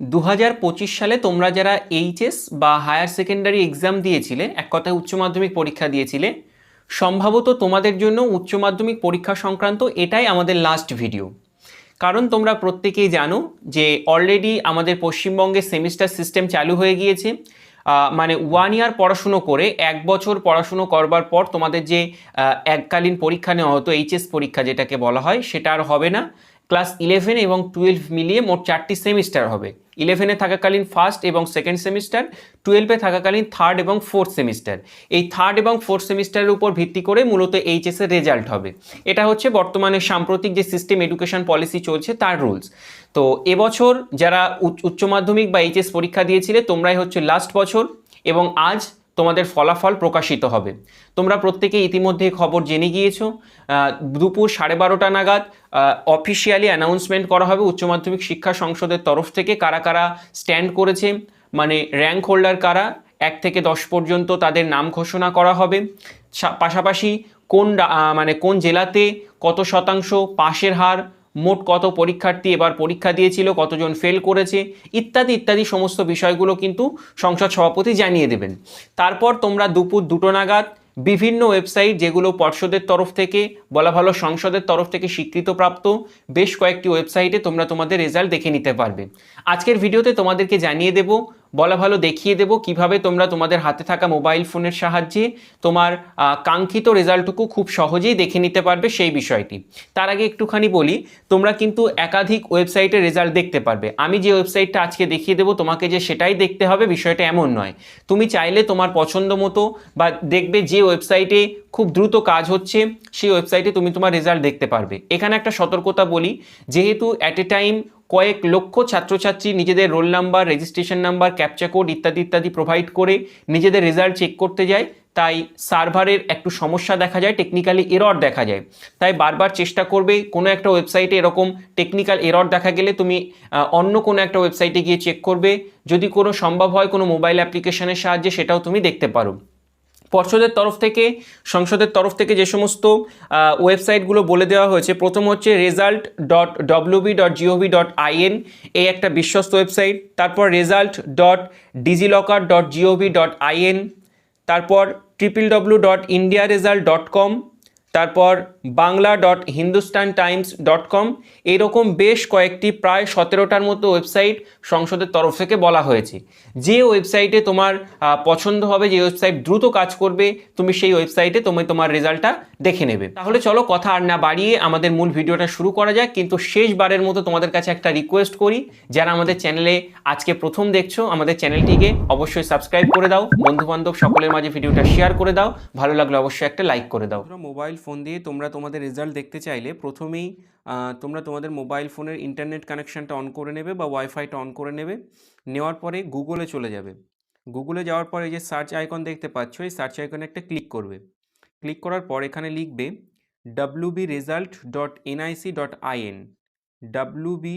দু হাজার পঁচিশ সালে তোমরা যারা এইচএস বা হায়ার সেকেন্ডারি এক্সাম দিয়েছিলে, এক কথায় উচ্চ মাধ্যমিক পরীক্ষা দিয়েছিলে, সম্ভবত তোমাদের জন্য উচ্চ মাধ্যমিক পরীক্ষা সংক্রান্ত এটাই আমাদের লাস্ট ভিডিও কারণ তোমরা প্রত্যেকেই জানো যে অলরেডি আমাদের পশ্চিমবঙ্গে সেমিস্টার সিস্টেম চালু হয়ে গিয়েছে। মানে ওয়ান ইয়ার পড়াশুনো করে এক বছর পড়াশুনো করবার পর তোমাদের যে এককালীন পরীক্ষা নেওয়া হতো, এইচএস পরীক্ষা যেটাকে বলা হয়, সেটা আর হবে না। ক্লাস ইলেভেন এবং টুয়েলভ মিলিয়ে মোট চারটি সেমিস্টার হবে। ইলেভেনে থাকাকালীন ফার্স্ট এবং সেকেন্ড সেমিস্টার টুয়েলভে থাকাকালীন থার্ড এবং ফোর্থ সেমিস্টার এই থার্ড এবং ফোর্থ সেমিস্টারের উপর ভিত্তি করে মূলত এইচএসের রেজাল্ট হবে। এটা হচ্ছে বর্তমানে সাম্প্রতিক যে সিস্টেম এডুকেশন পলিসি চলছে, তার রুলস তো এবছর যারা উচ্চ- মাধ্যমিক বা এইচএস পরীক্ষা দিয়েছিলে, তোমরাই হচ্ছে লাস্ট বছর এবং আজ তোমাদের ফলাফল প্রকাশিত হবে। তোমরা প্রত্যেকে ইতিমধ্যে খবর জেনে গিয়েছো। দুপুর সাড়ে বারোটা নাগাদ অফিসিয়ালি অ্যানাউন্সমেন্ট করা হবে উচ্চ মাধ্যমিক শিক্ষা সংসদের তরফ থেকে কারা কারা স্ট্যান্ড করেছে মানে র্যাঙ্ক হোল্ডার কারা, এক থেকে দশ পর্যন্ত তাদের নাম ঘোষণা করা হবে। পাশাপাশি কোন মানে কোন জেলাতে কত শতাংশ পাশের হার মোট কত পরীক্ষার্থী এবার পরীক্ষা দিয়েছিল, কতজন ফেল করেছে, ইত্যাদি ইত্যাদি সমস্ত বিষয়গুলো কিন্তু সংসদ সভাপতি জানিয়ে দেবেন। তারপর তোমরা দুপুর দুটো নাগাদ বিভিন্ন ওয়েবসাইট যেগুলো পর্ষদের তরফ থেকে, বলা ভালো সংসদের তরফ থেকে স্বীকৃতপ্রাপ্ত, বেশ কয়েকটি ওয়েবসাইটে তোমরা তোমাদের রেজাল্ট দেখে নিতে পারবে। আজকের ভিডিওতে তোমাদেরকে জানিয়ে দেব বলা ভালো দেখিয়ে দেব কীভাবে তোমরা তোমাদের হাতে থাকা মোবাইল ফোনের সাহায্যে তোমার কাঙ্ক্ষিত রেজাল্টটুকু খুব সহজেই দেখে নিতে পারবে সেই বিষয়টি। তার আগে একটুখানি বলি, তোমরা কিন্তু একাধিক ওয়েবসাইটে রেজাল্ট দেখতে পারবে। আমি যে ওয়েবসাইটটা আজকে দেখিয়ে দেবো, তোমাকে যে সেটাই দেখতে হবে, বিষয়টা এমন নয়। তুমি চাইলে তোমার পছন্দ মতো বা দেখবে যে ওয়েবসাইটে খুব দ্রুত কাজ হচ্ছে, সেই ওয়েবসাইটে তুমি তোমার রেজাল্ট দেখতে পারবে। এখানে একটা সতর্কতা বলি, যেহেতু অ্যাট এ টাইম কয়েক লক্ষ ছাত্রছাত্রী নিজেদের roll number registration number captcha code ইত্যাদি ইত্যাদি প্রোভাইড করে নিজেদের রেজাল্ট চেক করতে যায়। তাই সার্ভারের একটু সমস্যা দেখা যায় টেকনিক্যালি এরর দেখা যায়। তাই বারবার চেষ্টা করবে কোনো একটা ওয়েবসাইটে এরকম টেকনিক্যাল এরর দেখা গেলে তুমি অন্য কোনো একটা ওয়েবসাইটে গিয়ে চেক করবে। যদি কোনো সম্ভব হয় কোনো মোবাইল অ্যাপ্লিকেশনের সাহায্যে সেটাও তুমি দেখতে পারো। পর্ষদের তরফ থেকে, সংসদের তরফ থেকে যে সমস্ত ওয়েবসাইটগুলো বলে দেওয়া হয়েছে, প্রথম হচ্ছে result dot WB dot GOV dot IN এই একটা বিশ্বস্ত ওয়েবসাইট। তারপর result dot DigiLocker dot GOV dot IN তারপর triple W dot India result dot com তারপর Bangla dot Hindustan Times dot com. এইরকম বেশ কয়েকটি প্রায় সতেরোটার মতো ওয়েবসাইট সংসদের তরফ থেকে বলা হয়েছে। যে ওয়েবসাইটে তোমার পছন্দ হবে, যে ওয়েবসাইট দ্রুত কাজ করবে, তুমি সেই ওয়েবসাইটে তুমি তোমার রেজাল্টটা দেখে নেবে। তাহলে চলো কথা আর না বাড়িয়ে আমাদের মূল ভিডিওটা শুরু করা যাক। কিন্তু শেষবারের মতো তোমাদের কাছে একটা রিকোয়েস্ট করি, যারা আমাদের চ্যানেলে আজকে প্রথম দেখছ, আমাদের চ্যানেলটিকে অবশ্যই সাবস্ক্রাইব করে দাও। বন্ধু বান্ধব সকলের মাঝে ভিডিওটা শেয়ার করে দাও। ভালো লাগলে অবশ্যই একটা লাইক করে দাও। মোবাইল ফোন দিয়ে তোমরা তোমাদের রেজাল্ট দেখতে চাইলে প্রথমেই তোমরা তোমাদের মোবাইল ফোনের ইন্টারনেট কানেকশানটা অন করে নেবে বা ওয়াইফাইটা অন করে নেবে। নেওয়ার পরে গুগলে চলে যাবে। গুগলে যাওয়ার পরে যে সার্চ আইকন দেখতে পাচ্ছ, এই সার্চ আইকনে একটা ক্লিক করবে। ক্লিক করার পর এখানে লিখবে W B result dot NIC dot IN W B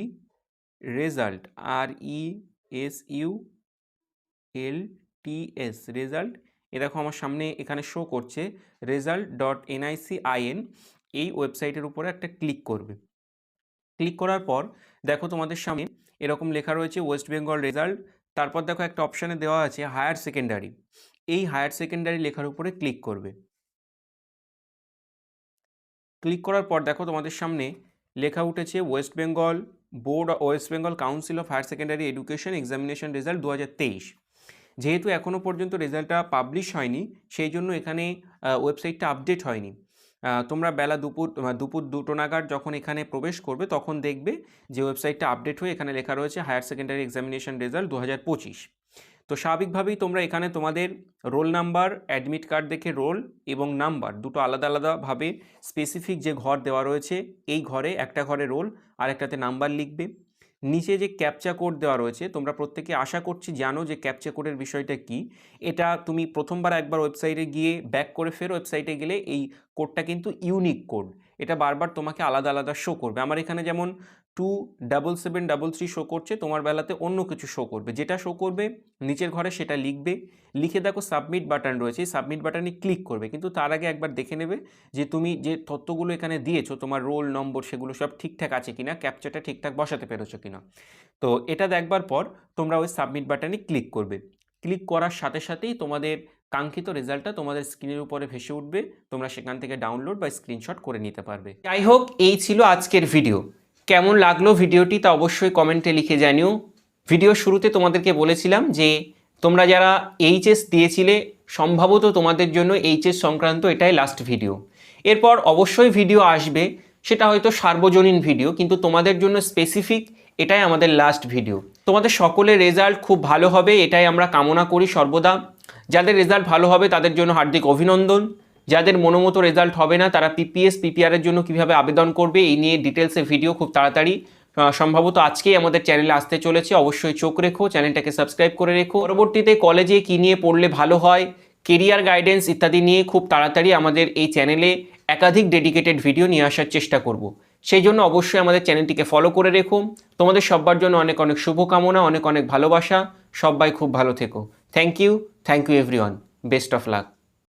result R E S U L T S results এ দেখো আমার সামনে এখানে শো করছে রেজাল্ট ডট এনআইসি আইএন এই ওয়েবসাইটের উপরে একটা ক্লিক করবে। ক্লিক করার পর দেখো তোমাদের সামনে এরকম লেখা রয়েছে ওয়েস্ট বেঙ্গল রেজাল্ট তারপর দেখো একটা অপশানে দেওয়া আছে হায়ার সেকেন্ডারি এই হায়ার সেকেন্ডারি লেখার উপরে ক্লিক করবে। ক্লিক করার পর দেখো তোমাদের সামনে লেখা উঠেছে West Bengal board West Bengal council of higher secondary education examination result দু হাজার তেইশ। যেহেতু এখনও পর্যন্ত রেজাল্টটা পাবলিশ হয়নি, সেই জন্য এখানে ওয়েবসাইটটা আপডেট হয়নি। তোমরা বেলা দুপুর দুপুর দুটো নাগাদ যখন এখানে প্রবেশ করবে, তখন দেখবে যে ওয়েবসাইটটা আপডেট হয়ে এখানে লেখা রয়েছে হায়ার সেকেন্ডারি এক্সামিনেশন রেজাল্ট দু হাজার পঁচিশ। তো স্বাভাবিকভাবেই তোমরা এখানে তোমাদের রোল নাম্বার অ্যাডমিট কার্ড দেখে রোল এবং নাম্বার দুটো আলাদা আলাদাভাবে স্পেসিফিক যে ঘর দেওয়া রয়েছে, এই ঘরে একটা ঘরে রোল আর একটাতে নাম্বার লিখবে। নিচে যে ক্যাপচা কোড দেওয়া রয়েছে, তোমরা প্রত্যেকে আশা করছি জানো যে ক্যাপচা কোডের বিষয়টা কি। এটা তুমি প্রথমবার একবার ওয়েবসাইটে গিয়ে ব্যাক করে ফের ওয়েবসাইটে গেলে এই কোডটা কিন্তু ইউনিক কোড এটা বারবার তোমাকে আলাদা আলাদা শো করবে। আমার এখানে যেমন two double seven double three show করছে, তোমার বেলাতে অন্য কিছু শো করবে। যেটা শো করবে, নিচের ঘরে সেটা লিখবে। লিখে দেখো সাবমিট বাটন রয়েছে সাবমিট বাটনে ক্লিক করবে। কিন্তু তার আগে একবার দেখে নেবে যে তুমি যে তথ্যগুলো এখানে দিয়েছ, তোমার রোল নম্বর সেগুলো সব ঠিকঠাক আছে কিনা ক্যাপচারটা ঠিকঠাক বসাতে পেরেছ কিনা। তো এটা দেখবার পর তোমরা ওই সাবমিট বাটনে ক্লিক করবে। ক্লিক করার সাথে সাথেই তোমাদের কাঙ্ক্ষিত রেজাল্টটা তোমাদের স্ক্রিনের উপরে ভেসে উঠবে, তোমরা সেখান থেকে ডাউনলোড বা স্ক্রিনশট করে নিতে পারবে। যাই হোক, এই ছিল আজকের ভিডিও কেমন লাগল ভিডিওটি তা অবশ্যই কমেন্টে লিখে জানিও। ভিডিও শুরুতে তোমাদেরকে বলেছিলাম যে, তোমরা যারা এইচএস দিয়েছিলে, সম্ভবত তোমাদের জন্য এইচএস সংক্রান্ত এটাই লাস্ট ভিডিও এরপর অবশ্যই ভিডিও আসবে, সেটা হয়তো সার্বজনীন ভিডিও কিন্তু তোমাদের জন্য স্পেসিফিক এটাই আমাদের লাস্ট ভিডিও তোমাদের সকলের রেজাল্ট খুব ভালো হবে, এটাই আমরা কামনা করি সর্বদা। যাদের রেজাল্ট ভালো হবে তাদের জন্য হার্দিক অভিনন্দন। যাদের মনোমতো রেজাল্ট হবে না, তারা পিপিএস পিপিআরের জন্য কীভাবে আবেদন করবে, এই নিয়ে ডিটেলসে ভিডিও খুব তাড়াতাড়ি সম্ভবত আজকেই আমাদের চ্যানেলে আসতে চলেছে। অবশ্যই চোখ রেখো চ্যানেলটাকে সাবস্ক্রাইব করে রেখো। পরবর্তীতে কলেজে কী নিয়ে পড়লে ভালো হয় কেরিয়ার গাইডেন্স ইত্যাদি নিয়ে খুব তাড়াতাড়ি আমাদের এই চ্যানেলে একাধিক ডেডিকেটেড ভিডিও নিয়ে আসার চেষ্টা করব। সেই জন্য অবশ্যই আমাদের চ্যানেলটিকে ফলো করে রেখো। তোমাদের সবার জন্য অনেক অনেক শুভকামনা, অনেক অনেক ভালোবাসা। সবাই খুব ভালো থেকো। Thank you thank you everyone best of luck